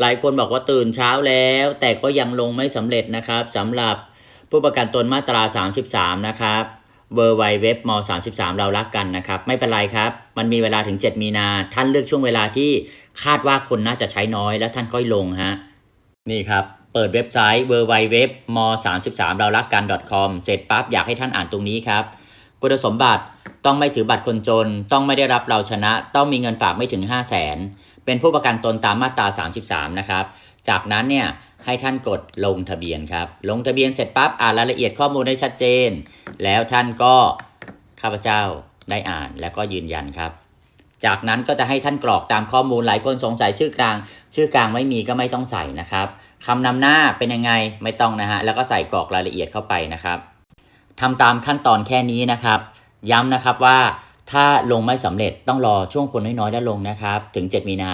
หลายคนบอกว่าตื่นเช้าแล้ว แต่ก็ยังลงไม่สำเร็จนะครับสำหรับผู้ประกันตนมาตรา 33 นะครับเวอร์ไวเว็บม33 เรารักกันนะครับ ไม่เป็นไรครับ มันมีเวลาถึง 7 มีนา ท่านเลือกช่วงเวลาที่คาดว่าคนน่าจะใช้น้อยแล้วท่านค่อยลงฮะ นี่ครับ เปิดเว็บไซต์ w w w m 3 3เรารักกัน .com เสร็จปั๊บอยากให้ท่านอ่านตรงนี้ครับ คุณสมบัติต้องไม่ถือบัตรคนจน ต้องไม่ได้รับเราชนะ ต้องมีเงินฝากไม่ถึง 5 0 0แสนเป็นผู้ประกันตนตามมาตรา 33 นะครับ จากนั้นเนี่ยให้ท่านกดลงทะเบียนครับ ลงทะเบียนเสร็จปั๊บอ่านรายละเอียดข้อมูลได้ชัดเจน แล้วท่านก็ข้าพเจ้าได้อ่านแล้วก็ยืนยันครับ จากนั้นก็จะให้ท่านกรอกตามข้อมูลหลายคนสงสัยชื่อกลาง ชื่อกลางไม่มีก็ไม่ต้องใส่นะครับคำนำหน้าเป็นยังไงไม่ต้องนะฮะแล้วก็ใส่กรอกรายละเอียดเข้าไปนะครับ ทำตามขั้นตอนแค่นี้นะครับ ย้ำนะครับว่าถ้าลงไม่สำเร็จต้องรอช่วงคนน้อยๆได้ลงนะครับ ถึง 7 มีนา